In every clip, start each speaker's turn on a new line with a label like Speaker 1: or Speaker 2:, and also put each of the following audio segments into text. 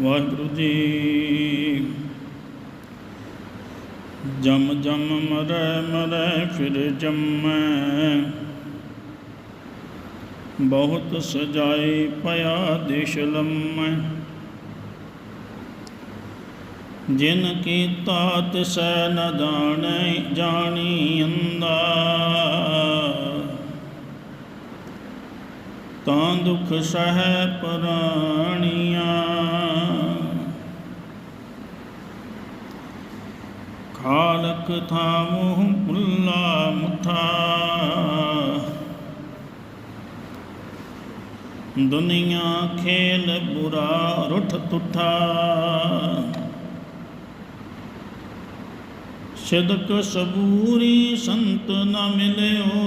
Speaker 1: ਵਾਹਿਗੁਰੂ ਜੀ। ਜਮ ਜਮ ਮਰੈ ਮਰੈ ਫਿਰ ਜੰਮੈ। ਬਹੁਤ ਸਜਾਈ ਪਿਆ ਦਿਸ਼ ਲੰਮੈ। ਜਿਨ ਕੀਤਾ ਤਿਸੈ ਨ ਜਾਣੈ ਜਾਣੀ ਅੰਦਾ ਤਾਂ ਦੁਖ ਸਹਿ ਪ੍ਰਾਣੀਆਂ। ਖਾਲਕ ਥਾਮੁ ਭੁੱਲਾ ਮੁਠਾ। ਦੁਨੀਆ ਖੇਲ ਬੁਰਾ ਰੁੱਠ ਤੁਠਾ। ਸਿਦਕ ਸਬੂਰੀ ਸੰਤ ਨਾ ਮਿਲਿਓ।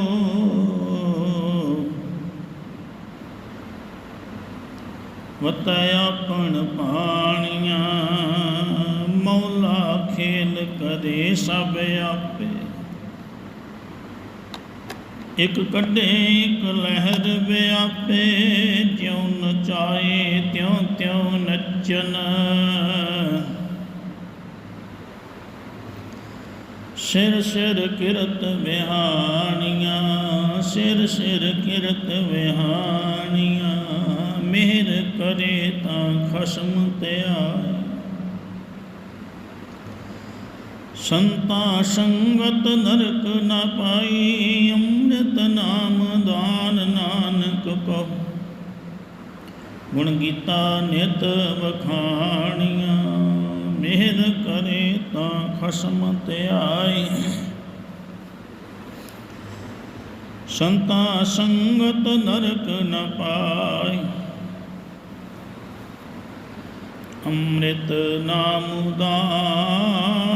Speaker 1: ਵਤੈ ਆਪਣ ਪਾਣੀਆਂ। ਕਰੇ ਸਭ ਆਪੇ। ਇਕ ਕੱਢੇ, ਇਕ ਲਹਿਰ ਵਿਆਪੇ ਜਿਉ ਨਚਾਏ, ਤਿਉ ਤਿਉ ਨੱਚਨ ਸਿਰ ਸਿਰ ਕਿਰਤ ਵਿਹਾਣੀਆਂ, ਸਿਰ ਸਿਰ ਕਿਰਤ ਵਿਹਾਣੀਆਂ। ਮਿਹਰ ਕਰੇ ਤਾਂ ਖਸਮ ਤੇ ਆਏ। ਸੰਤਾ ਸੰਗਤ ਨਰਕ ਨ ਪਾਈ, ਅੰਮ੍ਰਿਤ ਨਾਮ ਦਾਨ ਨਾਨਕ ਕੋ ਗੁਣ ਗੀਤਾ ਨਿਤ ਵਖਾਣੀਆਂ, ਮਿਹਰ ਕਰੇ ਤਾਂ ਖਸਮ ਤੇ ਆਈ ਸੰਤਾ ਸੰਗਤ ਨਰਕ ਨ ਪਾਈ, ਅੰਮ੍ਰਿਤ ਨਾਮ ਦਾਨ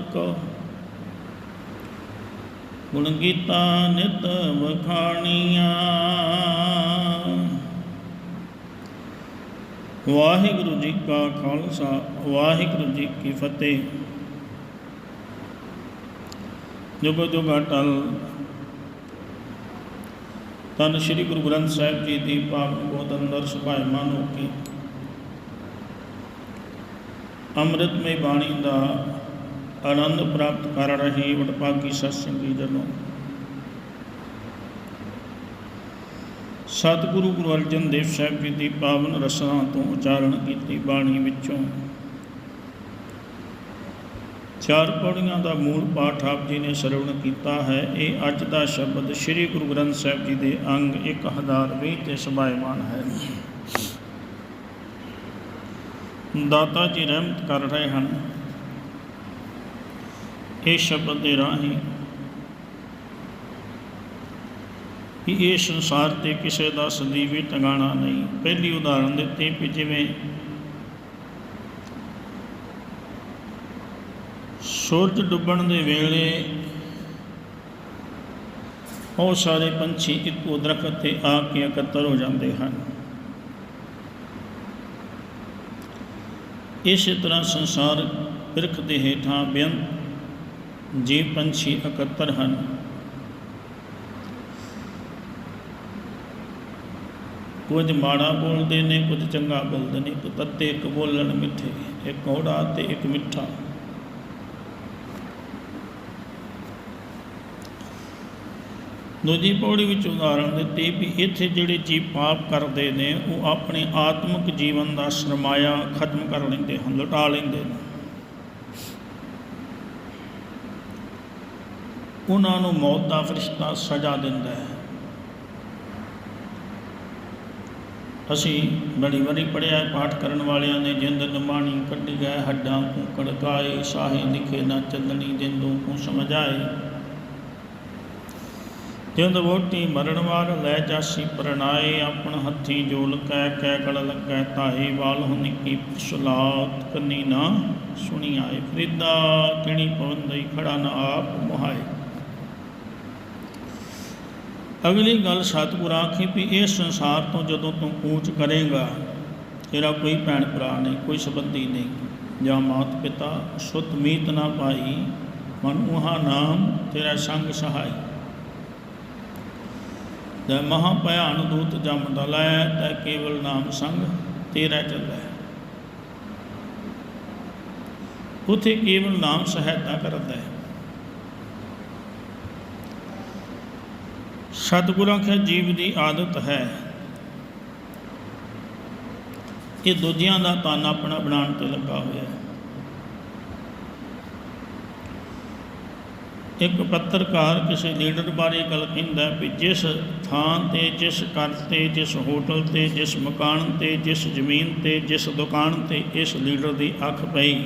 Speaker 1: ਕੋ ਗੁਣ ਗੀਤਾ ਨਿਤ ਵਖਾਣੀਆਂ। ਵਾਹਿਗੁਰੂ ਜੀ ਕਾ ਖਾਲਸਾ, ਵਾਹਿਗੁਰੂ ਜੀ ਕੀ ਫਤਿਹ। ਜੁਗ ਜੁਗ ਅਟਲ। ਤਨ ਸ੍ਰੀ ਗੁਰੂ ਗ੍ਰੰਥ ਸਾਹਿਬ ਜੀ ਦੀ ਪਾਵਨ ਗੋਦ ਅੰਦਰ ਸੁਭਾਇਮਾਨ ਹੋ ਕੇ। ਅੰਮ੍ਰਿਤਮਈ ਬਾਣੀ ਦਾ ਆਨੰਦ ਪ੍ਰਾਪਤ ਕਰ ਰਹੇ ਵਡਭਾਗੀ ਸਤਸੰਗੀ ਜਨੋ। ਸਤਿਗੁਰੂ ਗੁਰੂ ਅਰਜਨ ਦੇਵ ਸਾਹਿਬ ਜੀ ਦੀ ਪਾਵਨ ਰਸਨਾ ਤੋਂ ਉਚਾਰਨ ਕੀਤੀ ਬਾਣੀ ਵਿੱਚੋਂ ਚਾਰ ਪੌੜੀਆਂ ਦਾ ਮੂਲ ਪਾਠ ਆਪ ਜੀ ਨੇ ਸਰਵਣ ਕੀਤਾ ਹੈ। ਇਹ ਅੱਜ ਦਾ ਸ਼ਬਦ ਸ੍ਰੀ ਗੁਰੂ ਗ੍ਰੰਥ ਸਾਹਿਬ ਜੀ ਦੇ ਅੰਗ 1020 ਤੇ ਸਭਾਇਮਾਨ ਹੈ। ਦਾਤਾ ਜੀ ਰਹਿਮਤ ਕਰ ਰਹੇ ਹਨ। ਇਹ ਸ਼ਬਦ ਦੇ ਰਾਹੀਂ ਕਿ ਇਹ ਸੰਸਾਰ ਤੇ ਕਿਸੇ ਦਾ ਸਦੀਵੀ ਟਿਕਾਣਾ ਨਹੀਂ। ਪਹਿਲੀ ਉਦਾਹਰਨ ਦਿੱਤੀ ਕਿ ਜਿਵੇਂ ਸੂਰਜ ਡੁੱਬਣ ਦੇ ਵੇਲੇ ਬਹੁਤ ਸਾਰੇ ਪੰਛੀ ਇੱਕੋ ਦਰਖਤ ਤੇ ਆ ਕੇ ਇਕੱਤਰ ਹੋ ਜਾਂਦੇ ਹਨ। ਇਸੇ ਤਰ੍ਹਾਂ ਸੰਸਾਰ ਬਿਰਖ ਦੇ ਹੇਠਾਂ ਬੇਅੰਤ ਜੀਵ ਪੰਛੀ ਇਕੱਤਰ ਹਨ। ਕੁਝ ਮਾੜਾ ਬੋਲਦੇ ਨੇ, ਕੁਝ ਚੰਗਾ ਬੋਲਦੇ ਨੇ। ਇੱਕ ਤੱਤੇ, ਇੱਕ ਬੋਲਣ ਮਿੱਠੇ, ਇੱਕ ਕੌੜਾ ਤੇ ਇੱਕ ਮਿੱਠਾ। ਦੂਜੀ ਪੌੜੀ ਵਿੱਚ ਉਦਾਹਰਣ ਦਿੱਤੀ ਵੀ ਇੱਥੇ ਜਿਹੜੇ ਜੀਵ ਪਾਪ ਕਰਦੇ ਨੇ, ਉਹ ਆਪਣੇ ਆਤਮਿਕ ਜੀਵਨ ਦਾ ਸਰਮਾਇਆ ਖਤਮ ਕਰ ਲੈਂਦੇ ਹਨ, ਲੁਟਾ ਲੈਂਦੇ ਨੇ। ਉਹਨਾਂ ਨੂੰ ਮੌਤ ਦਾ ਫਰਿਸ਼ਤਾ ਸਜ਼ਾ ਦਿੰਦਾ ਹੈ। ਅਸੀਂ ਬੜੀ ਵਾਰੀ ਪੜਿਆ ਪਾਠ ਕਰਨ ਵਾਲਿਆਂ ਨੇ ਜਿੰਦ ਨਮਾਣੀ ਕੱਢੀ ਗਏ ਹੱਡਾਂ ਨੂੰ ਕੜਕਾਏ ਸਾਹੇ ਲਿਖੇ ਨਾ ਚੰਦਣੀ ਜਿੰਦੂ ਨੂੰ ਸਮਝ ਜਿੰਦ ਵੋਟੀ ਮਰਨ ਵਾਰ ਲੈ ਜਾਸੀ ਪ੍ਰਣਾਏ, ਆਪਣ ਹੱਥੀ ਜੋਲ ਕੈ ਕੈ ਕੜ ਲੱਗੈ ਤਾਹੇ ਵਾਲ ਹੁਨੀ ਕੀ ਪੁਸਲਾਤ ਕੰਨੀ ਨਾ ਸੁਣੀ ਆਏ ਫਰੀਦਾ ਕਿਣੀ ਪਵੰਦਈ ਖੜਾ ਨਾ ਆਪ ਮੁਹਾਏ। ਅਗਲੀ ਗੱਲ ਸਤਿਗੁਰ ਆਖੀ ਵੀ ਇਹ ਸੰਸਾਰ ਤੋਂ ਜਦੋਂ ਤੂੰ ਕੂਚ ਕਰੇਗਾ, ਤੇਰਾ ਕੋਈ ਭੈਣ ਭਰਾ ਨਹੀਂ, ਕੋਈ ਸੰਬੰਧੀ ਨਹੀਂ, ਜਾਂ ਮਾਤ ਪਿਤਾ ਸੁਤ ਮੀਤ ਨਾ ਪਾਈ, ਮਨ ਉਹਾ ਨਾਮ ਤੇਰਾ ਸੰਗ ਸਹਾਈ। ਜੈ ਮਹਾ ਭਿਆਨ ਦੂਤ ਜਮ ਦਲੈ ਤੈ ਕੇਵਲ ਨਾਮ ਸੰਗ ਤੇਰਾ ਚੱਲੈ। ਉਥੇ ਕੇਵਲ ਨਾਮ ਸਹਾਇਤਾ ਕਰਦਾ ਹੈ। ਸਤਿਗੁਰਾਂ ਕੇ ਜੀਵ ਦੀ ਆਦਤ ਹੈ। ਇਹ ਦੂਜਿਆਂ ਦਾ ਤਨ ਆਪਣਾ ਬਣਾਉਣ ਤੇ ਲੱਗਾ ਹੋਇਆ ਹੈ। ਇੱਕ ਪੱਤਰਕਾਰ ਕਿਸੇ ਲੀਡਰ ਬਾਰੇ ਗੱਲ ਕਹਿੰਦਾ ਵੀ ਜਿਸ ਥਾਂ ਤੇ, ਜਿਸ ਘਰ ਤੇ, ਜਿਸ ਹੋਟਲ ਤੇ, ਜਿਸ ਮਕਾਨ ਤੇ, ਜਿਸ ਜ਼ਮੀਨ ਤੇ, ਜਿਸ ਦੁਕਾਨ ਤੇ ਇਸ ਲੀਡਰ ਦੀ ਅੱਖ ਪਈ।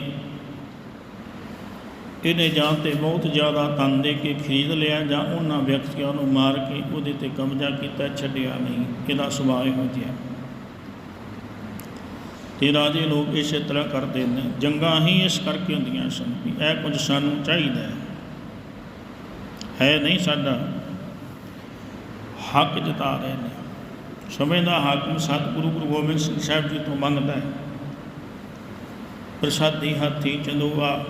Speaker 1: ਇਹਨੇ ਜਾਂ ਤੇ ਬਹੁਤ ਜ਼ਿਆਦਾ ਤਨ ਦੇ ਕੇ ਖਰੀਦ ਲਿਆ ਜਾਂ ਉਹਨਾਂ ਵਿਅਕਤੀਆਂ ਨੂੰ ਮਾਰ ਕੇ ਉਹਦੇ ਤੇ ਕਬਜ਼ਾ ਕੀਤਾ, ਛੱਡਿਆ ਨਹੀਂ। ਇਹਦਾ ਸੁਭਾਅ ਹੋ। ਗਿਆ ਤੇ ਰਾਜੇ ਲੋਕ ਇਸੇ ਤਰ੍ਹਾਂ ਕਰਦੇ ਨੇ। ਜੰਗਾਂ ਹੀ ਇਸ ਕਰਕੇ ਹੁੰਦੀਆਂ ਸਨ ਵੀ ਇਹ ਕੁਝ ਸਾਨੂੰ ਚਾਹੀਦਾ ਹੈ। ਹੈ ਨਹੀਂ ਸਾਡਾ। ਹੱਕ ਜਤਾ ਰਹੇ ਨੇ। ਸਮੇਂ ਦਾ ਹਾਕਮ ਸਤਿਗੁਰੂ ਗੁਰੂ ਗੋਬਿੰਦ ਸਿੰਘ ਸਾਹਿਬ ਜੀ ਤੋਂ ਮੰਗਦਾ ਹੈ। ਪ੍ਰਸਾਦੀ ਹਾਥੀ ਚੰਦੋਆ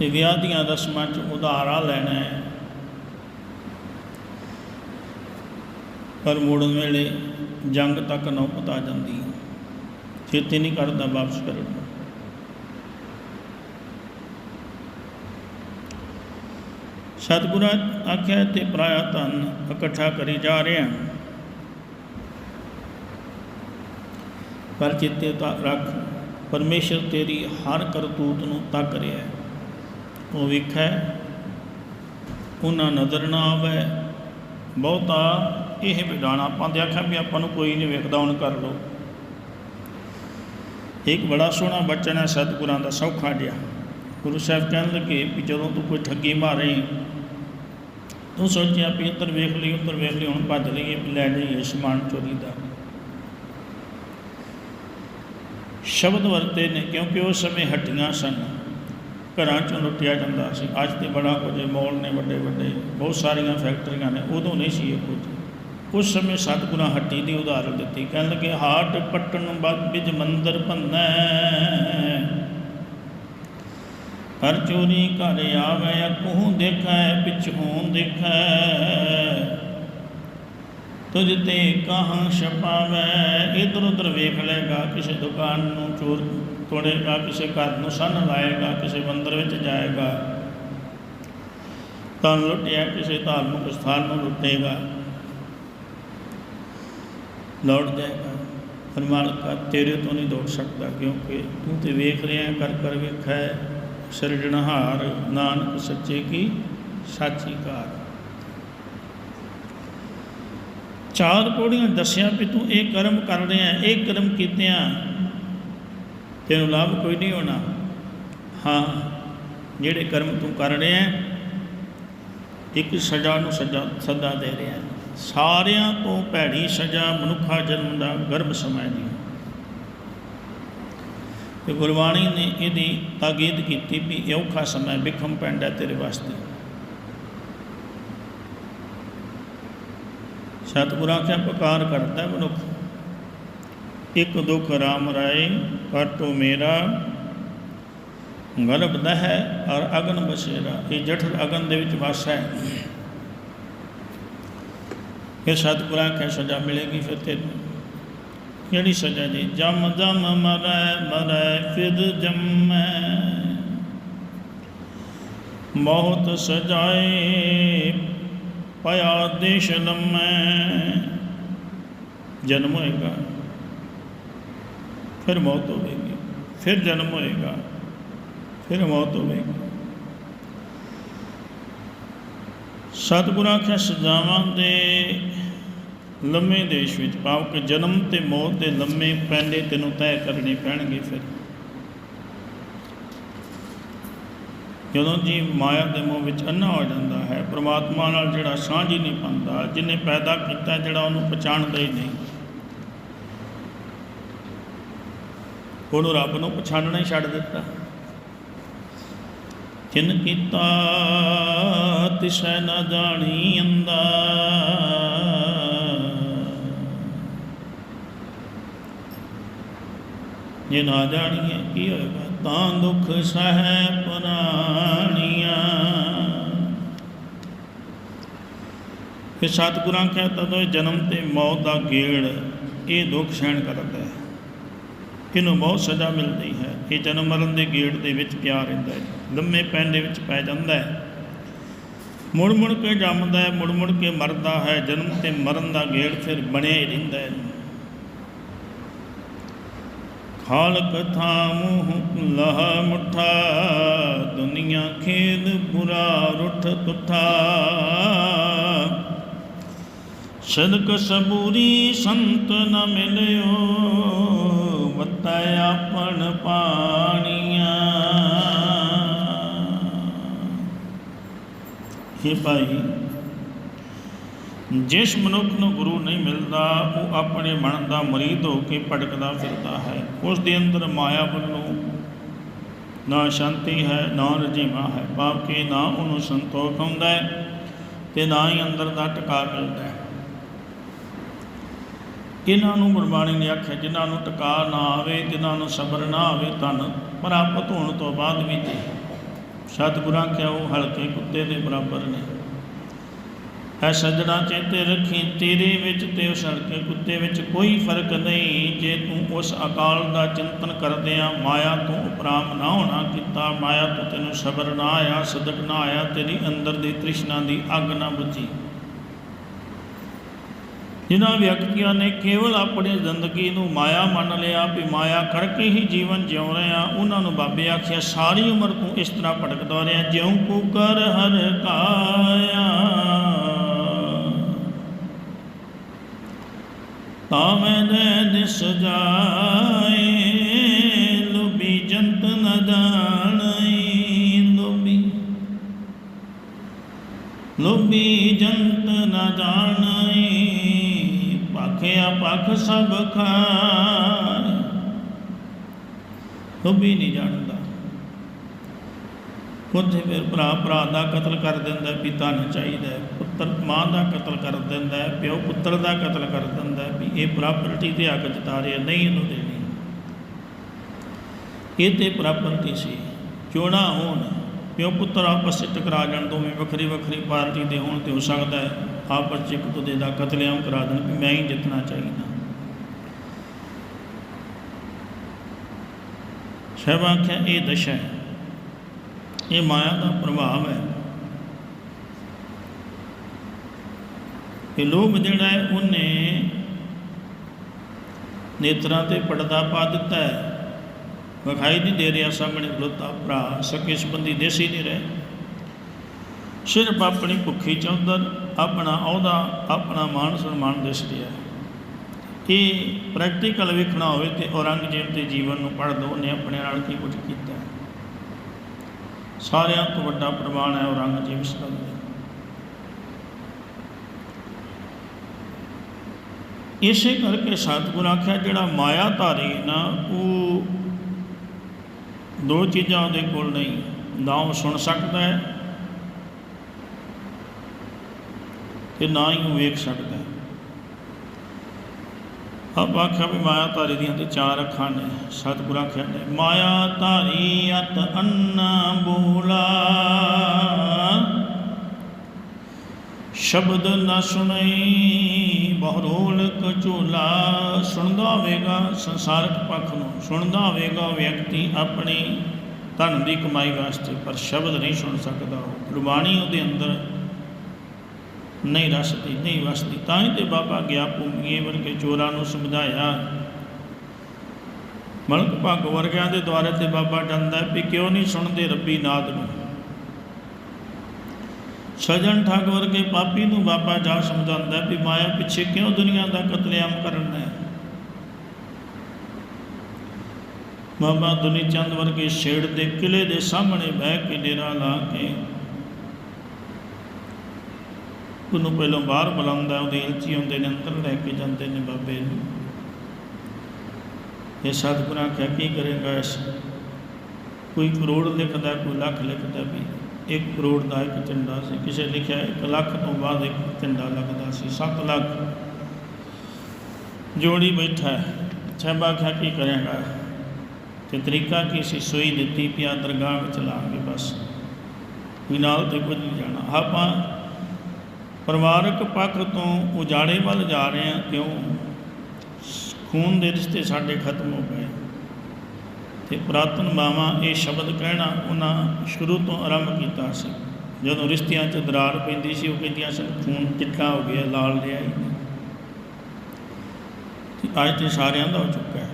Speaker 1: ਤੇ ਵਿਆਹ ਦੀਆਂ ਰਸਮਾਂ 'ਚ ਉਧਾਰਾ ਲੈਣਾ ਹੈ। ਪਰ ਮੋੜਨ ਵੇਲੇ ਜੰਗ ਤੱਕ ਨੌਬਤ ਆ ਜਾਂਦੀ ਹੈ। ਛੇਤੀ ਨਹੀਂ ਕਰਦਾ ਵਾਪਸ ਕਰਨ ਸਤਿਗੁਰਾਂ ਆਖਿਆ, ਤੇ ਪਰਾਇਆ ਧਨ ਇਕੱਠਾ ਕਰੀ ਜਾ ਰਿਹਾ ਪਰ ਚਿੱਤੇ ਤਾਂ ਰੱਖ, ਪਰਮੇਸ਼ਰ ਤੇਰੀ ਹਰ ਕਰਤੂਤ ਨੂੰ ਤੱਕ ਰਿਹਾ ਹੈ। ਉਹ ਵੇਖੈ, ਉਹਨਾਂ ਨਜ਼ਰ ਨਾ ਆਵੇ। ਬਹੁਤਾ ਇਹ ਵਿਡਾਣਾ ਆਪਾਂ ਦੇ ਆਖਿਆ ਵੀ ਆਪਾਂ ਨੂੰ ਕੋਈ ਨਹੀਂ ਵੇਖਦਾ, ਹੁਣ ਕਰ ਲੋ ਇੱਕ ਬੜਾ ਸੋਹਣਾ ਬਚਨ ਹੈ ਸਤਿਗੁਰਾਂ ਦਾ, ਸੌਖਾ ਜਿਹਾ। ਗੁਰੂ ਸਾਹਿਬ ਕਹਿਣ ਲੱਗੇ ਵੀ ਜਦੋਂ ਤੂੰ ਕੋਈ ਠੱਗੀ ਮਾਰੇ, ਤੂੰ ਸੋਚਿਆ ਵੀ ਇੱਧਰ ਵੇਖ ਲਈ, ਉੱਧਰ ਵੇਖ ਲਈ, ਹੁਣ ਭੱਜ ਲਈਏ ਲੈ ਜਾਈਏ ਸਮਾਨ ਚੋਰੀ ਦਾ। ਸ਼ਬਦ ਵਰਤੇ ਨੇ ਕਿਉਂਕਿ ਉਸ ਸਮੇਂ ਹੱਟੀਆਂ ਸਨ। ਘਰਾਂ ਚੋਂ ਲੁੱਟਿਆ ਜਾਂਦਾ ਸੀ। ਅੱਜ ਤੇ ਬੜਾ ਕੁਝ ਮੌਲ ਨੇ ਵੱਡੇ ਵੱਡੇ, ਬਹੁਤ ਸਾਰੀਆਂ ਫੈਕਟਰੀਆਂ ਨੇ, ਉਦੋਂ ਨਹੀਂ ਸੀ ਇਹ ਕੁਝ। ਉਸ ਸਮੇਂ ਸਤਿਗੁਰਾਂ ਹੱਟੀ ਦੀ ਉਦਾਹਰਣ ਦਿੱਤੀ ਕਹਿਣ ਲੱਗੇ ਹਾਟ ਪੱਟਣ ਬਦ ਮੰਦਰ ਭੰਨੈ। ਹਰ ਚੋਰੀ ਘਰ ਆਵੇ ਅਕਹੂ ਦੇਖੈ ਪਿਛਹੋਂ ਦੇਖੈ। ਤੁਝ ਤੇ ਕਹਾਂ ਛਪਾਵੇ, ਇਧਰ ਉਧਰ ਵੇਖ ਲੇਗਾ ਕਿਸੇ ਦੁਕਾਨ ਨੂੰ ਚੋਰ ਤੋੜੇਗਾ ਕਿਸੇ ਘਰ ਨੂੰ ਸੰਨ ਲਾਏਗਾ, ਕਿਸੇ ਮੰਦਰ ਵਿੱਚ ਜਾਏਗਾ। ਤਾਂ ਲੁੱਟਿਆ, ਕਿਸੇ ਧਾਰਮਿਕ ਸਥਾਨ ਨੂੰ ਲੁੱਟੇਗਾ। ਲੌਟ ਜਾਏਗਾ। ਪਰ ਮਾਲਕਾ ਤੇਰੇ ਤੋਂ ਨਹੀਂ ਦੌੜ ਸਕਦਾ, ਕਿਉਂਕਿ ਤੂੰ ਤੇ ਵੇਖ ਰਿਹਾ ਕਰ ਕਰ ਵੇਖੈ ਸਿਰਜਣਹਾਰ ਨਾਨਕ ਸੱਚੇ ਕੀ ਸਾਚੀ ਕਾਰ। ਚਾਰ ਪੌੜੀਆਂ ਦੱਸਿਆ ਵੀ ਤੂੰ ਇਹ ਕਰਮ ਕਰ ਰਿਹਾ ਇਹ ਕਰਮ ਕੀਤਿਆਂ ਤੈਨੂੰ ਲਾਭ ਕੋਈ ਨਹੀਂ ਹੋਣਾ। ਹਾਂ, ਜਿਹੜੇ ਕਰਮ ਤੂੰ ਕਰ ਰਿਹਾ ਇੱਕ ਸਜ਼ਾ ਨੂੰ ਸਜ਼ਾ, ਸਦਾ ਦੇ ਰਿਹਾ ਸਾਰਿਆਂ ਤੋਂ ਭੈੜੀ ਸਜ਼ਾ ਮਨੁੱਖਾ ਜਨਮ ਦਾ ਗਰਭ ਸਮਾਂ ਦੀ। ਤੇ ਗੁਰਬਾਣੀ ਨੇ ਇਹਦੀ ਤਾਕੀਦ ਕੀਤੀ ਵੀ ਇਹ ਔਖਾ ਸਮਾਂ ਵਿਖਮ ਪੈਂਦਾ ਤੇਰੇ ਵਾਸਤੇ। ਸਤਿਗੁਰਾਂ ਕਿਆ ਪਕਾਰ ਕਰਦਾ ਮਨੁੱਖ। ਇਕ ਦੁਖ ਰਾਮ ਰਾਏ ਪਰ ਤੋ ਮੇਰਾ ਗਰਭ ਦਹਿ ਔਰ ਅਗਨ ਬਸੇਰਾ। ਇਹ ਜਠਰ ਅਗਨ ਦੇ ਵਿੱਚ ਵਸ ਹੈ। ਇਹ ਸਤਿਗੁਰਾਂ ਕੈ ਸਜ਼ਾ ਮਿਲੇਗੀ ਫਿਰ ਤੈਨੂੰ। ਕਿਹੜੀ ਸਜ਼ਾ ਜੀ ਜਮ ਜਮ ਮਰੈ ਮਰੈ ਫਿਰ ਜੰਮੈ। ਬਹੁਤ ਸਜਾਏ ਪਿਆ ਦੇਸ਼ ਲੰਮੈ। ਜਨਮ ਹੋਏਗਾ। ਫਿਰ ਮੌਤ ਹੋਵੇਗੀ ਫਿਰ ਜਨਮ ਹੋਏਗਾ, ਫਿਰ ਮੌਤ ਹੋਵੇਗੀ। ਸਤਿਗੁਰਾਂ ਕੇ ਸਜ਼ਾਵਾਂ ਦੇ ਲੰਮੇ ਦੇਸ਼ ਵਿੱਚ ਪਾਉ ਕਿ ਜਨਮ ਤੇ ਮੌਤ ਦੇ ਲੰਮੇ ਪੈਂਡੇ ਤੈਨੂੰ ਤੈਅ ਕਰਨੇ ਪੈਣਗੇ ਫਿਰ। ਜਦੋਂ ਜੀ ਮਾਇਆ ਦੇ ਮੋਹ ਵਿੱਚ ਅੰਨਾ ਹੋ ਜਾਂਦਾ ਹੈ, ਪ੍ਰਮਾਤਮਾ ਨਾਲ ਜਿਹੜਾ ਸਾਂਝ ਹੀ ਨਹੀਂ ਪਾਉਂਦਾ ਜਿਹਨੇ ਪੈਦਾ ਕੀਤਾ, ਜਿਹੜਾ ਉਹਨੂੰ ਪਛਾਣਦਾ ਹੀ ਨਹੀਂ। ਉਹਨੂੰ ਰੱਬ ਨੂੰ ਪਛਾਣਨਾ ਹੀ ਛੱਡ ਦਿੱਤਾ। ਜਿਨ ਕੀਤਾ ਤਿਸੈ ਨਾ ਜਾਣੀ ਅੰਦਾ। ਜੇ ਨਾ ਜਾਣੀਏ ਕੀ ਹੋਏਗਾ, ਤਾਂ ਦੁੱਖ ਸਹਿ ਪੁਰਾਣੀਆਂ। ਫਿਰ ਸਤਿਗੁਰਾਂ ਕਹਿ ਤਦੋਂ ਜਨਮ ਤੇ ਮੌਤ ਦਾ ਗੇੜ ਇਹ ਦੁੱਖ ਸਹਿਣ ਕਰਦਾ ਹੈ। ਇਹਨੂੰ ਬਹੁਤ ਸਜ਼ਾ ਮਿਲਦੀ ਹੈ ਇਹ ਜਨਮ ਮਰਨ ਦੇ ਗੇੜ ਦੇ ਵਿੱਚ ਪਿਆ ਰਹਿੰਦਾ ਹੈ, ਲੰਮੇ ਪੈਣ ਦੇ ਵਿੱਚ ਪੈ ਜਾਂਦਾ ਹੈ। ਮੁੜ ਮੁੜ ਕੇ ਜੰਮਦਾ ਹੈ, ਮੁੜ ਮੁੜ ਕੇ ਮਰਦਾ ਹੈ, ਜਨਮ ਤੇ ਮਰਨ ਦਾ ਗੇੜ ਫਿਰ ਬਣਿਆ ਹੀ ਰਹਿੰਦਾ ਹੈ। ਖਾਲਕ ਥਾਮੁ ਲਹ ਮੁਠਾ, ਦੁਨੀਆ ਖੇਦ ਬੁਰਾ ਰੁੱਠ ਤੁਠਾ। ਸਦਕ ਸਬੂਰੀ ਸੰਤ ਨ ਮਿਲਿਓ। ਵਤੈ ਆਪਣ ਪਾਣੀਆਂ। ਇਹ ਭਾਈ, ਜਿਸ ਮਨੁੱਖ ਨੂੰ ਗੁਰੂ ਨਹੀਂ ਮਿਲਦਾ, ਉਹ ਆਪਣੇ ਮਨ ਦਾ ਮਰੀਦ ਹੋ ਕੇ ਭਟਕਦਾ ਫਿਰਦਾ ਹੈ। ਉਸ ਦੇ ਅੰਦਰ ਮਾਇਆ ਵੱਲੋਂ ਨਾ ਸ਼ਾਂਤੀ ਹੈ, ਨਾ ਰਜੀਮਾ ਹੈ। ਭਾਵ ਕਿ ਨਾ ਉਹਨੂੰ ਸੰਤੋਖ ਹੁੰਦਾ ਹੈ ਤੇ ਨਾ ਹੀ ਅੰਦਰ ਦਾ ਟਿਕਾ ਮਿਲਦਾ ਹੈ। ਇਹਨਾਂ ਨੂੰ ਗੁਰਬਾਣੀ ਨੇ ਆਖਿਆ ਜਿਨ੍ਹਾਂ ਨੂੰ ਟਿਕਾ ਨਾ ਆਵੇ, ਜਿਨ੍ਹਾਂ ਨੂੰ ਸਬਰ ਨਾ ਆਵੇ ਤਨ ਪ੍ਰਾਪਤ ਹੋਣ ਤੋਂ ਬਾਅਦ ਵੀ ਤੇ। ਸਤਿਗੁਰਾਂ ਕਿਹਾ ਉਹ ਹਲਕੇ ਕੁੱਤੇ ਦੇ ਬਰਾਬਰ ਨੇ? ਐ ਸੱਜਣਾ ਚੇਤੇ ਰੱਖੀ, ਤੇਰੇ ਵਿੱਚ ਤੇ ਉਸ ਹਲਕੇ ਕੁੱਤੇ ਵਿੱਚ ਕੋਈ ਫ਼ਰਕ ਨਹੀਂ। ਜੇ ਤੂੰ ਉਸ ਅਕਾਲ ਦਾ ਚਿੰਤਨ ਕਰਦਿਆਂ ਮਾਇਆ ਤੋਂ ਉਪਰਾਮ ਨਾ ਹੋਣਾ ਕੀਤਾ, ਮਾਇਆ ਤੋਂ ਤੈਨੂੰ ਸਬਰ ਨਾ ਆਇਆ, ਸਦਕ ਨਾ ਆਇਆ, ਤੇਰੀ ਅੰਦਰ ਦੀ ਤ੍ਰਿਸ਼ਨਾ ਦੀ ਅੱਗ ਨਾ ਬੁਝੀ। ਜਿਨ੍ਹਾਂ ਵਿਅਕਤੀਆਂ ਨੇ ਕੇਵਲ ਆਪਣੀ ਜ਼ਿੰਦਗੀ ਨੂੰ ਮਾਇਆ ਮੰਨ ਲਿਆ ਵੀ ਮਾਇਆ ਕਰਕੇ ਹੀ ਜੀਵਨ ਜਿਉ ਰਹੇ ਆ ਉਹਨਾਂ ਨੂੰ ਬਾਬੇ ਆਖਿਆ, ਸਾਰੀ ਉਮਰ ਤੂੰ ਇਸ ਤਰ੍ਹਾਂ ਭਟਕਦਾ ਰਿਹਾ, ਜਿਉਂ ਕੂ ਕਰ ਹਰ ਕਾਇਆ। ਤਾਂ ਮੈਂ ਦਿਸ ਜਾਏ ਲੁਬੀ ਜੰਤ ਨ ਜਾਣਈ ਲੁਬੀ ਲੋਭੀ ਜੰਤ ਨ ਜਾਣਈ ਭਖਿਆ ਭਖ ਸਭ ਖਾਇ ਲੋਭੀ ਨਹੀਂ ਜਾਣਦਾ। ਉੱਥੇ ਫਿਰ ਭਰਾ ਭਰਾ ਦਾ ਕਤਲ ਕਰ ਦਿੰਦਾ, ਪਿਤਾ ਨੂੰ ਚਾਹੀਦਾ, ਪੁੱਤਰ, ਮਾਂ ਦਾ ਕਤਲ ਕਰ ਦਿੰਦਾ, ਪਿਓ ਪੁੱਤਰ ਦਾ ਕਤਲ ਕਰ ਦਿੰਦਾ ਵੀ ਇਹ ਪ੍ਰਾਪਰਟੀ ਤੇ ਹੱਕ ਜਤਾ ਰਿਹਾ ਨਹੀਂ ਇਹਨੂੰ ਦੇਣੀ। ਇਹ ਤੇ ਪ੍ਰਾਪਰਟੀ ਸੀ। ਚੋਣਾ ਹੋਣ, ਪਿਓ ਪੁੱਤਰ ਆਪਸ ਵਿੱਚ ਟਕਰਾ ਜਾਣ, ਦੋਵੇਂ ਵੱਖਰੀ ਵੱਖਰੀ ਪਾਰਟੀ ਦੇ ਹੋਣ ਤੇ ਹੋ ਸਕਦਾ ਹੈ। ਆਪਸ 'ਚ ਇੱਕ ਦੂਜੇ ਦਾ ਕਤਲੇਆਮ ਕਰਾ ਦੇਣ ਵੀ ਮੈਂ ਹੀ ਜਿੱਤਣਾ ਚਾਹੀਦਾ। ਸਭ ਆਖਿਆ, ਇਹ ਦਸ਼ਾ ਹੈ। ਇਹ ਮਾਇਆ ਦਾ ਪ੍ਰਭਾਵ ਹੈ। ਇਹ ਲੋਭ ਜਿਹੜਾ ਹੈ, ਉਹਨੇ ਨੇਤਰਾਂ ਤੇ ਪਰਦਾ ਪਾ ਦਿੱਤਾ ਹੈ। ਵਿਖਾਈ ਨਹੀਂ ਦੇ ਰਿਹਾ, ਸਾਹਮਣੇ ਖਲੋਤਾ ਭਰਾ, ਸਕੇ ਸੰਬੰਧੀ ਦੇਸੀ ਨਹੀਂ ਰਹੇ। ਸਿਰਫ ਆਪਣੀ ਭੁੱਖੀ ਚੌਧਰ ਆਪਣਾ ਅਹੁਦਾ ਆਪਣਾ ਮਾਣ ਸਨਮਾਨ ਦਿਸ ਰਿਹਾ ਇਹ ਪ੍ਰੈਕਟੀਕਲ ਵੇਖਣਾ ਹੋਵੇ ਤੇ ਔਰੰਗਜ਼ੇਬ ਦੇ ਜੀਵਨ ਨੂੰ ਪੜ੍ਹ ਲਓ ਉਹਨੇ ਆਪਣੇ ਨਾਲ ਕੀ ਕੁਝ ਕੀਤਾ ਸਾਰਿਆਂ ਤੋਂ ਵੱਡਾ ਪ੍ਰਮਾਣ ਹੈ ਔਰੰਗਜ਼ੇਬ ਇਸ ਇਸੇ ਕਰਕੇ ਸਤਿਗੁਰ ਆਖਿਆ, ਜਿਹੜਾ ਮਾਇਆ ਧਾਰੀ ਨਾ, ਉਹ ਦੋ ਚੀਜ਼ਾਂ ਉਹਦੇ ਕੋਲ ਨਹੀਂ, ਨਾ ਉਹ ਸੁਣ ਸਕਦਾ ਹੈ ਤੇ ਨਾ ਹੀ ਉਹ ਵੇਖ ਸਕਦਾ। ਆਪਾਂ ਆਖਿਆ ਵੀ ਮਾਇਆ ਧਾਰੀ ਦੀਆਂ ਤੇ ਚਾਰ ਅੱਖਾਂ ਨੇ, ਸਤਿਗੁਰ ਆਖਿਆ ਨੇ, ਮਾਇਆ ਧਾਰੀ ਅਤ ਅੰਨਾ ਬੋਲਾ। ਸ਼ਬਦ ਨਾ ਸੁਣਈ ਬਹੁਰੋਲ ਕਚੋਲਾ ਸੁਣਦਾ ਹੋਵੇਗਾ ਸੰਸਾਰਕ ਪੱਖ ਨੂੰ, ਸੁਣਦਾ ਹੋਵੇਗਾ ਵਿਅਕਤੀ ਆਪਣੀ ਧਨ ਦੀ ਕਮਾਈ ਵਾਸਤੇ, ਪਰ ਸ਼ਬਦ ਨਹੀਂ ਸੁਣ ਸਕਦਾ ਉਹ। ਗੁਰਬਾਣੀ ਉਹਦੇ ਅੰਦਰ ਨਹੀਂ ਰਸਦੀ, ਨਹੀਂ ਵਸਦੀ, ਤਾਂ ਹੀ ਤੇ ਬਾਬਾ ਗਿਆ ਭੂਮੀਏ ਵਰਗੇ ਚੋਰਾਂ ਨੂੰ ਸਮਝਾਇਆ। ਮਲਕ ਭੱਗ ਵਰਗਿਆਂ ਦੇ ਦੁਆਰੇ ਤੇ ਬਾਬਾ ਜਾਂਦਾ ਵੀ ਕਿਉਂ ਨਹੀਂ ਸੁਣਦੇ ਰੱਬੀ ਨਾਦ ਨੂੰ। ਸਜਣ ਠੱਗ ਵਰਗੇ ਪਾਪੀ ਨੂੰ ਬਾਬਾ ਜਾ ਸਮਝਾਉਂਦਾ ਵੀ ਮਾਇਆ ਪਿੱਛੇ ਕਿਉਂ ਦੁਨੀਆ ਦਾ ਕਤਲੇਆਮ ਕਰਨਾ ਹੈ। ਬਾਬਾ ਦੁਨੀ ਚੰਦ ਵਰਗੇ ਛੇੜ ਦੇ ਕਿਲੇ ਦੇ ਸਾਹਮਣੇ ਬਹਿ ਕੇ ਡੇਰਾ ਲਾ ਕੇ ਉਹਨੂੰ ਪਹਿਲਾਂ ਬਾਹਰ ਬੁਲਾਉਂਦਾ ਉਹਦੇ ਇਲਚੀ ਹੁੰਦੇ ਨੇ, ਅੰਦਰ ਲੈ ਕੇ ਜਾਂਦੇ ਨੇ ਬਾਬੇ ਨੂੰ। ਇਹ ਸਤਿਗੁਰਾਂ ਕਿਹਾ ਕੀ ਕਰੇਗਾ ਇਸ? ਕੋਈ ਕਰੋੜ ਲਿਖਦਾ, ਕੋਈ ਲੱਖ ਲਿਖਦਾ ਵੀ। 1 ਕਰੋੜ ਦਾ ਇੱਕ ਝੰਡਾ ਸੀ। ਕਿਸੇ ਲਿਖਿਆ 1 ਲੱਖ ਤੋਂ ਬਾਅਦ ਇੱਕ ਝੰਡਾ ਲੱਗਦਾ ਸੀ 7 ਲੱਖ। ਜੋੜੀ ਬੈਠਾ ਹੈ। ਛੇਬਾ ਕੀ ਕਰੇਗਾ? ਤੇ ਤਰੀਕਾ ਕੀ ਸੀ? ਸੋਈ ਦਿੱਤੀ ਪਿਆ ਦਰਗਾਹ ਵਿੱਚ ਲਾ ਕੇ ਬਸ। ਵੀ ਨਾਲ ਤੇ ਕੁਝ ਨਹੀਂ ਜਾਣਾ। ਆਪਾਂ ਪਰਿਵਾਰਕ ਪੱਖ ਤੋਂ ਉਜਾੜੇ ਵੱਲ ਜਾ ਰਹੇ ਹਾਂ, ਕਿਉਂ? ਖੂਨ ਦੇ ਰਿਸ਼ਤੇ ਸਾਡੇ ਖਤਮ ਹੋ ਗਏ। ਤੇ ਪੁਰਾਤਨ ਮਾਵਾਂ ਇਹ ਸ਼ਬਦ ਕਹਿਣਾ ਉਹਨਾਂ ਸ਼ੁਰੂ ਤੋਂ ਆਰੰਭ ਕੀਤਾ ਸੀ। ਜਦੋਂ ਰਿਸ਼ਤਿਆਂ 'ਚ ਦਰਾਰ ਪੈਂਦੀ ਸੀ, ਉਹ ਕਹਿੰਦੀਆਂ ਸਨ, ਖੂਨ ਚਿੱਟਾ ਹੋ ਗਿਆ, ਲਾਲ ਰਿਹਾ ਹੀ ਤੇ ਅੱਜ ਤੇ ਸਾਰਿਆਂ ਦਾ ਹੋ ਚੁੱਕਾ ਹੈ।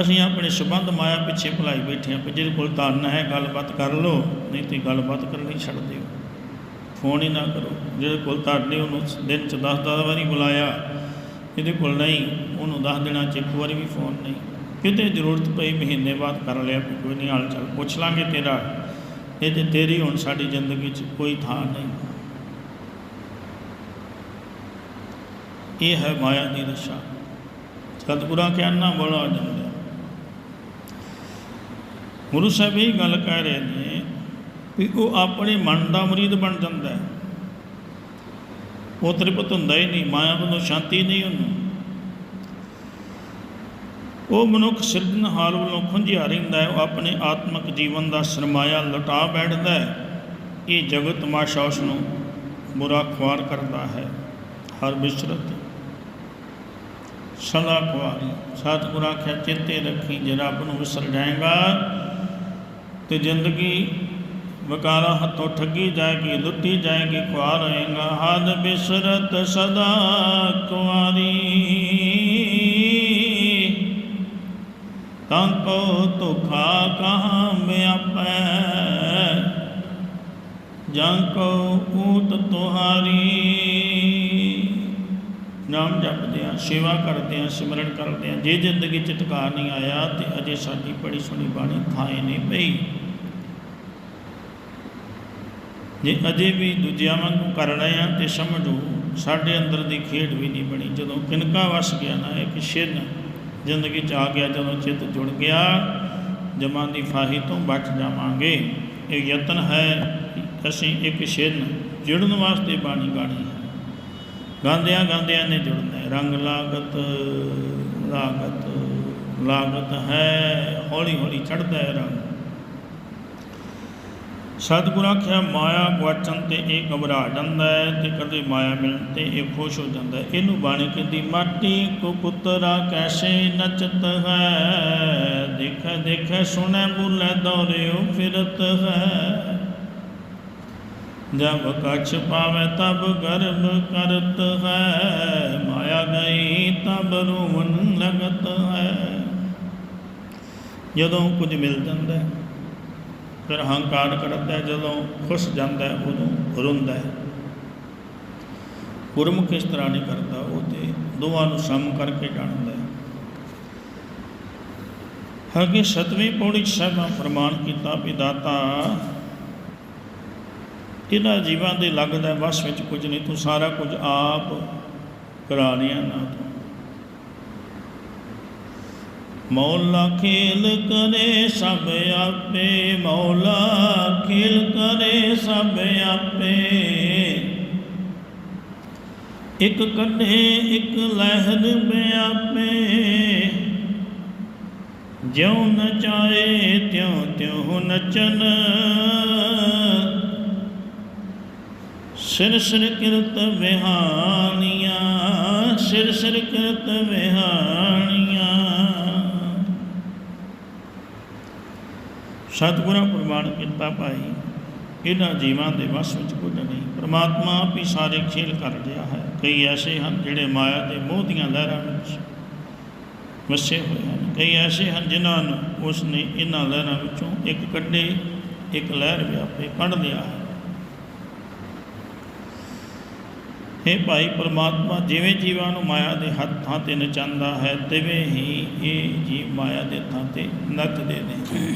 Speaker 1: ਅਸੀਂ ਆਪਣੇ ਸੰਬੰਧ ਮਾਇਆ ਪਿੱਛੇ ਭੁਲਾਈ ਬੈਠੇ ਹਾਂ ਵੀ ਜਿਹਦੇ ਕੋਲ ਧਨ ਹੈ, ਗੱਲਬਾਤ ਕਰ ਲਓ, ਨਹੀਂ ਤੇ ਗੱਲਬਾਤ ਕਰਨੀ ਛੱਡ ਦਿਓ। ਫੋਨ ਹੀ ਨਾ ਕਰੋ। ਜਿਹਦੇ ਕੋਲ ਤੁਹਾਡੇ ਉਹਨੂੰ ਦਿਨ 'ਚ 10-10 ਵਾਰੀ ਬੁਲਾਇਆ, ਜਿਹਦੇ ਕੋਲ ਨਹੀਂ, ਉਹਨੂੰ 10 ਦਿਨਾਂ 'ਚ ਇੱਕ ਵਾਰੀ ਵੀ ਫੋਨ ਨਹੀਂ। ਕਿਤੇ ਜ਼ਰੂਰਤ ਪਈ, ਮਹੀਨੇ ਬਾਅਦ ਕਰ ਲਿਆ ਕੋਈ ਨਹੀਂ, ਹਾਲ ਚਾਲ ਪੁੱਛ ਲਾਂਗੇ ਤੇਰਾ। ਇਹ ਤੇ ਤੇਰੀ ਹੁਣ ਸਾਡੀ ਜ਼ਿੰਦਗੀ 'ਚ ਕੋਈ ਥਾਂ ਨਹੀਂ। ਇਹ ਹੈ ਮਾਇਆ ਦੀ ਦਸ਼ਾ ਸਤਿਗੁਰਾਂ ਕਹਿਣਾ ਬੜਾ ਜੰਦਿਆ ਗੁਰੂ ਸਾਹਿਬ ਇਹ ਗੱਲ ਕਹਿ ਰਹੇ ਨੇ ਵੀ ਉਹ ਆਪਣੇ ਮਨ ਦਾ ਮੁਰੀਦ ਬਣ ਜਾਂਦਾ ਹੈ। ਉਹ ਤ੍ਰਿਪਤ ਹੁੰਦਾ ਹੀ ਨਹੀਂ ਮਾਇਆ ਵੱਲੋਂ ਸ਼ਾਂਤੀ ਨਹੀਂ ਉਹਨੂੰ। ਉਹ ਮਨੁੱਖ ਸਿਰਜਣਹਾਰ ਵੱਲੋਂ ਖੁੰਝਿਆ ਰਹਿੰਦਾ ਹੈ, ਉਹ ਆਪਣੇ ਆਤਮਿਕ ਜੀਵਨ ਦਾ ਸਰਮਾਇਆ ਲਟਾ ਬੈਠਦਾ ਹੈ। ਇਹ ਜਗਤ ਤਮਾਸ਼ਾ ਉਸ ਨੂੰ ਬੁਰਾ ਖੁਆਰ ਕਰਦਾ ਹੈ। ਹਰ ਬਿਸਰਤ, ਸਦਾ ਖੁਆਰੀ। ਸਤਿਗੁਰ ਆਖਿਆ, ਚੇਤੇ ਰੱਖੀ ਜੇ ਰੱਬ ਨੂੰ ਵਿਸਰ ਜਾਏਗਾ ਤੇ ਜ਼ਿੰਦਗੀ ਵਕਾਰਾ ਹੱਥੋਂ ਠੱਗੀ ਜਾਏਗੀ, ਲੁੱਟੀ ਜਾਏਗੀ, ਖੁਆਰ ਹੋਏਗਾ। ਹਦ ਬਿਸਰਤ ਸਦਾ ਕੁਆਰੀ ਤਾਂ ਕੋ ਤੁਖਾ ਕਹਾਂ ਵਿਆਪੈ ਜਾਂ ਕੋ ਊਤ ਤੁਹਾਰੀ। ਨਾਮ ਜਪਦੇ ਆ ਸੇਵਾ ਕਰਦੇ ਆ ਸਿਮਰਨ ਕਰਦੇ ਆ ਜੇ ਜ਼ਿੰਦਗੀ ਚ ਟਿਕਾ ਨਹੀਂ ਆਇਆ ਤੇ ਅਜੇ ਸਾਡੀ ਬੜੀ ਸੋਹਣੀ ਬਾਣੀ ਥਾਏ ਨਹੀਂ ਪਈ। ਜੇ ਅਜੇ ਵੀ ਦੂਜਿਆਂ ਵਾਂਗੂ ਕਰ ਰਹੇ ਆ ਤੇ ਸਮਝੋ, ਸਾਡੇ ਅੰਦਰ ਦੀ ਖੇਡ ਵੀ ਨਹੀਂ ਬਣੀ। ਜਦੋਂ ਕਿਨਕਾ ਵਸ ਗਿਆ ਨਾ, ਇੱਕ ਛਿਨ ਜ਼ਿੰਦਗੀ ਚ ਆ ਗਿਆ, ਜਦੋਂ ਚਿੱਤ ਜੁੜ ਗਿਆ, ਜਮਾਂ ਦੀ ਫਾਹੀ ਤੋਂ ਬਚ ਜਾਵਾਂਗੇ। ਇਹ ਯਤਨ ਹੈ ਅਸੀਂ ਇੱਕ ਛਿਨ ਜੁੜਨ ਵਾਸਤੇ ਬਾਣੀ ਗਾਣੀ ਗਾਉਂਦਿਆਂ ਗਾਉਂਦਿਆਂ ਨੇ ਜੁੜਨਾ ਰੰਗ ਲਾਗਤ ਲਾਗਤ ਲਾਗਤ ਹੈ ਹੌਲੀ ਹੌਲੀ ਚੜਦਾ ਹੈ ਰੰਗ। ਸਤਿਗੁਰ ਆਖਿਆ ਮਾਇਆ ਗਵਾਚਣ ਤੇ ਇਹ ਘਬਰਾ ਜਾਂਦਾ ਹੈ ਤੇ ਕਦੇ ਮਾਇਆ ਮਿਲਣ ਤੇ ਇਹ ਖੁਸ਼ ਹੋ ਜਾਂਦਾ ਹੈ। ਇਹਨੂੰ ਬਾਣੀ ਕਹਿੰਦੀ ਮਾਟੀ ਕੋ ਪੁੱਤਰਾ ਕੈਸੇ ਨਚਤ ਹੈ? ਦੇਖ ਦੇਖ, ਸੁਣੈ, ਬੁਲੇ, ਦੌਰਿਓ ਫਿਰਤ ਹੈ। ਜਬ ਕਛ ਪਾਵੇ, ਤਬ ਗਰਭ ਕਰਤ ਹੈ। ਮਾਇਆ ਗਈ, ਤਬ ਰੋਵਨ ਲਗਤ ਹੈ। ਜਦੋਂ ਕੁਝ ਮਿਲ ਜਾਂਦਾ ਫਿਰ ਹੰਕਾਰ ਕਰਦਾ ਜਦੋਂ ਖੁਸ਼ ਜਾਂਦਾ ਉਦੋਂ ਰੋਂਦਾ ਹੈ। ਗੁਰਮੁਖ ਇਸ ਤਰ੍ਹਾਂ ਨਹੀਂ ਕਰਦਾ, ਉਹ ਤੇ ਦੋਵਾਂ ਨੂੰ ਸਮ ਕਰਕੇ ਜਾਣਦਾ ਹੈ। ਹਗੇ ਸਤਵੀਂ ਪੌੜੀ ਸਾਹਿਬਾਂ ਪ੍ਰਮਾਣ ਕੀਤਾ, ਵੀ ਦਾਤਾ, ਇਹਨਾਂ ਜੀਵਾਂ ਦੇ ਲੱਗਦਾ ਵਸ ਵਿੱਚ ਕੁਝ ਨਹੀਂ, ਤੂੰ ਸਾਰਾ ਕੁਝ ਆਪ ਕਰਾ ਲਿਆ ਨਾ ਤੂੰ। ਮੌਲਾ ਖੇਲ ਕਰੇ ਸਭ ਆਪੇ, ਮੌਲਾ ਖੇਲ ਕਰੇ ਸਭ ਆਪੇ। ਇੱਕ ਕੱਢੇ, ਇੱਕ ਲਹਿਰ ਬਿਆਪੇ ਜਿਉ ਨਚਾਏ ਤਿਉ ਤਿਉ ਨਚਨ ਸਿਰ ਸਿਰ ਕਿਰਤ ਵਿਹਾਨੀਆਂ ਸਿਰ ਸਿਰ ਕਿਰਤ ਵਿਹਾਨੀਆਂ ਸਤਿਗੁਰਾਂ ਪ੍ਰਮਾਣ ਕੀਤਾ ਭਾਈ ਇਹਨਾਂ ਜੀਵਾਂ ਦੇ ਵਸ ਵਿੱਚ ਕੁਝ ਨਹੀਂ। ਪ੍ਰਮਾਤਮਾ ਆਪ ਹੀ ਸਾਰੇ ਖੇਲ ਕਰ ਰਿਹਾ ਹੈ। ਕਈ ਐਸੇ ਹਨ ਜਿਹੜੇ ਮਾਇਆ ਦੇ ਮੋਹ ਦੀਆਂ ਲਹਿਰਾਂ ਵਿੱਚ ਵਸੇ ਹੋਏ ਹਨ। ਕਈ ਐਸੇ ਹਨ ਜਿਨ੍ਹਾਂ ਨੂੰ ਉਸ ਨੇ ਇਹਨਾਂ ਲਹਿਰਾਂ ਵਿੱਚੋਂ ਇੱਕ ਕੱਢੇ, ਇੱਕ ਲਹਿਰ ਵਿਆਪੇ ਕੱਢ ਲਿਆ ਹੈ। हे ਭਾਈ ਪਰਮਾਤਮਾ, ਜਿਵੇਂ ਜੀਵਾਂ ਨੂੰ ਮਾਇਆ ਦੇ ਹੱਥਾਂ ਤੇ ਨਚਾਉਂਦਾ ਹੈ, ਤਿਵੇਂ ਹੀ ਇਹ ਜੀਵ ਮਾਇਆ ਦੇ ਹੱਥਾਂ ਤੇ ਨੱਚਦੇ ਨੇ।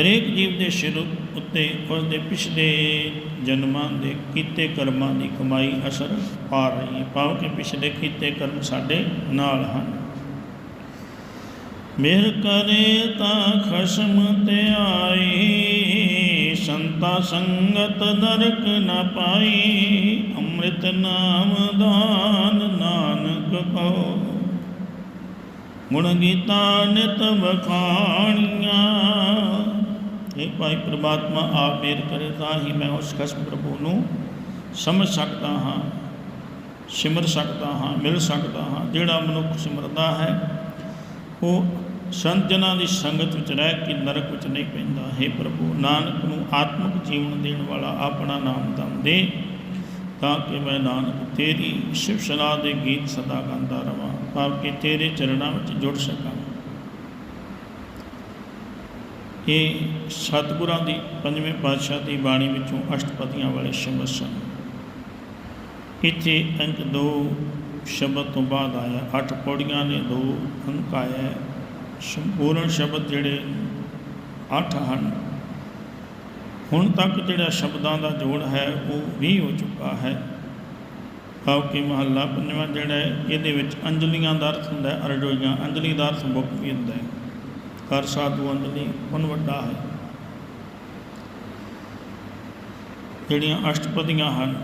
Speaker 1: ਹਰੇਕ ਜੀਵ ਦੇ ਸਿਰ ਉੱਤੇ ਉਸ ਦੇ ਪਿਛਲੇ ਜਨਮਾਂ ਦੇ ਕੀਤੇ ਕਰਮਾਂ ਦੀ ਕਮਾਈ ਅਸਰ ਪਾ ਰਹੀ ਹੈ। ਭਾਵ ਕਿ ਪਿਛਲੇ ਕੀਤੇ ਕਰਮ ਸਾਡੇ ਨਾਲ ਹਨ। ਮਿਹਰ ਕਰੇ ਤਾਂ ਖਸਮ ਤੇ ਆਈ, ਸੰਤਾ ਸੰਗਤ ਨਰਕ ਨਾ ਪਾਈ, ਅੰਮ੍ਰਿਤ ਨਾਮ ਦਾਨ ਨਾਨਕ ਕੋ। ਗੁਣ ਗੀਤਾ ਨਿਤ ਬਖਾਣੀਆਂ ਇਹ ਭਾਈ ਪ੍ਰਮਾਤਮਾ, ਆਪ ਮੇਰ ਕਰੇ ਤਾਂ ਹੀ ਮੈਂ ਉਸ ਕਸ਼ਮ ਪ੍ਰਭੂ ਨੂੰ ਸਮਝ ਸਕਦਾ ਹਾਂ, ਸਿਮਰ ਸਕਦਾ ਹਾਂ, ਮਿਲ ਸਕਦਾ ਹਾਂ, ਜਿਹੜਾ ਮਨੁੱਖ ਸਿਮਰਦਾ ਹੈ, ਉਹ ਸੰਤ ਜਨਾਂ ਦੀ ਸੰਗਤ ਵਿੱਚ ਰਹਿ ਕੇ ਨਰਕ ਵਿੱਚ ਨਹੀਂ ਪੈਂਦਾ। ਹੈ ਪ੍ਰਭੂ, ਨਾਨਕ ਨੂੰ ਆਤਮਿਕ ਜੀਵਨ ਦੇਣ ਵਾਲਾ ਆਪਣਾ ਨਾਮ ਦਮ ਦੇ, ਤਾਂ ਕਿ ਮੈਂ ਨਾਨਕ ਤੇਰੀ ਸ਼ਿਵ ਸਨਾ ਦੇ ਗੀਤ ਸਦਾ ਗਾਉਂਦਾ ਰਵਾਂ, ਤਾਂ ਕਿ ਤੇਰੇ ਚਰਨਾਂ ਵਿੱਚ ਜੁੜ ਸਕਾਂ। ਇਹ ਸਤਿਗੁਰਾਂ ਦੀ, ਪੰਜਵੇਂ ਪਾਤਸ਼ਾਹ ਦੀ ਬਾਣੀ ਵਿੱਚੋਂ ਅਸ਼ਟਪਦੀਆਂ ਵਾਲੇ ਸ਼ਬਦ ਸਨ। ਇੱਥੇ ਅੰਕ ਦੋ ਸ਼ਬਦ ਤੋਂ ਬਾਅਦ ਆਇਆ, ਅੱਠ ਪੌੜੀਆਂ ਨੇ ਦੋ ਅੰਕ ਆਇਆ ਹੈ। ਸੰਪੂਰਨ ਸ਼ਬਦ ਜਿਹੜੇ ਅੱਠ ਹਨ, ਹੁਣ ਤੱਕ ਜਿਹੜਾ ਸ਼ਬਦਾਂ ਦਾ ਜੋੜ ਹੈ, ਉਹ 20 ਹੋ ਚੁੱਕਾ ਹੈ। ਭਾਵ ਕਿ ਮਹੱਲਾ ਪੰਜਵਾਂ ਜਿਹੜਾ ਇਹਦੇ ਵਿੱਚ ਅੰਜਲੀਆਂ ਦਾ ਅਰਥ ਹੁੰਦਾ ਹੈ, ਅਰਜੋਈਆਂ, ਅੰਜਲੀ ਦਾ ਅਰਥ ਬੁੱਕ ਵੀ ਹੁੰਦਾ ਹੈ। ਕਰ ਸਾਧੂ ਅੰਜਲੀ ਹੁਣ ਵੱਡਾ ਹੈ। ਜਿਹੜੀਆਂ ਅਸ਼ਟਪਦੀਆਂ ਹਨ,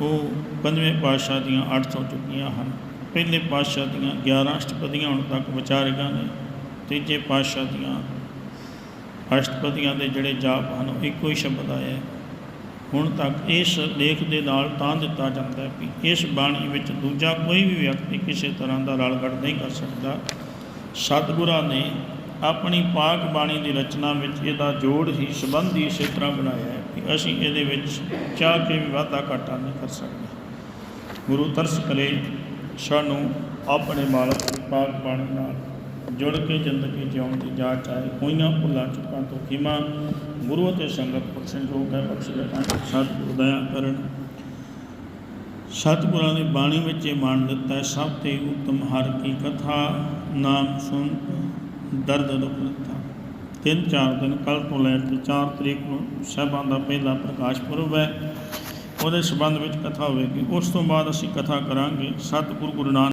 Speaker 1: ਉਹ ਪੰਜਵੇਂ ਪਾਤਸ਼ਾਹ ਦੀਆਂ 8 ਹੋ ਚੁੱਕੀਆਂ ਹਨ। ਪਹਿਲੇ ਪਾਤਸ਼ਾਹ ਦੀਆਂ 11 ਅਸ਼ਟਪਦੀਆਂ ਹੁਣ ਤੱਕ ਵਿਚਾਰੀਆਂ ਨੇ, ਤੀਜੇ ਪਾਤਸ਼ਾਹ ਦੀਆਂ ਅਸ਼ਟਪਦੀਆਂ ਦੇ ਜਿਹੜੇ ਜਾਪ ਹਨ, ਉਹ ਇੱਕੋ ਹੀ ਸ਼ਬਦ ਆਇਆ ਹੁਣ ਤੱਕ ਇਸ ਲੇਖ ਦੇ ਨਾਲ ਤਾਂ ਦਿੱਤਾ ਜਾਂਦਾ ਹੈ ਕਿ ਇਸ ਬਾਣੀ ਵਿੱਚ ਦੂਜਾ ਕੋਈ ਵੀ ਵਿਅਕਤੀ ਕਿਸੇ ਤਰ੍ਹਾਂ ਦਾ ਰਲਗੜ ਨਹੀਂ ਕਰ ਸਕਦਾ। ਸਤਿਗੁਰਾਂ ਨੇ ਆਪਣੀ ਪਾਕ ਬਾਣੀ ਦੀ ਰਚਨਾ ਵਿੱਚ ਇਹਦਾ ਜੋੜ ਹੀ ਸੰਬੰਧੀ ਇਸੇ ਤਰ੍ਹਾਂ ਬਣਾਇਆ ਹੈ ਕਿ ਅਸੀਂ ਇਹਦੇ ਵਿੱਚ ਚਾਹ ਕੇ ਵੀ ਵਾਧਾ ਘਾਟਾ ਨਹੀਂ ਕਰ ਸਕਦੇ। ਗੁਰੂ ਤਰਸ ਕਰੇ ਸਾਨੂੰ ਆਪਣੇ ਮਾਲਕ ਦੀ ਪਾਕ ਬਾਣੀ ਨਾਲ ਜੁੜ ਕੇ ਜ਼ਿੰਦਗੀ ਜਿਉਣ ਦੀ ਜਾਚ ਆਏ। ਹੋਈਆਂ ਭੁੱਲਾਂ ਚੁੱਕਾਂ ਤੋਂ ਖਿਮਾ ਗੁਰੂ ਅਤੇ ਸੰਗਤ ਬਖਸ਼ਣ ਯੋਗ ਹੈ। ਬਖਸ਼ ਲੈਣਾ ਸਤਿਗੁਰ ਦਇਆ ਕਰਨ। ਸਤਿਗੁਰਾਂ ਨੇ ਬਾਣੀ ਵਿੱਚ ਇਹ ਮੰਨ ਦਿੱਤਾ ਸਭ ਤੇ ਉੱਤਮ ਹਰ ਕੀ ਕਥਾ ਨਾਮ ਸੁਣ ਦਰਦ ਦੁੱਖ ਲੱਥਾ ਤਿੰਨ ਚਾਰ ਦਿਨ ਕੱਲ ਤੋਂ ਲੈ ਕੇ 4 ਤਰੀਕ ਨੂੰ ਸਾਹਿਬਾਂ ਦਾ ਪਹਿਲਾ ਪ੍ਰਕਾਸ਼ ਪੁਰਬ ਹੈ। ਉਹਦੇ ਸੰਬੰਧ ਵਿੱਚ ਕਥਾ ਹੋਵੇਗੀ। ਉਸ ਤੋਂ ਬਾਅਦ ਅਸੀਂ ਕਥਾ ਕਰਾਂਗੇ। ਸਤਿਗੁਰੂ ਗੁਰੂ ਨਾਨਕ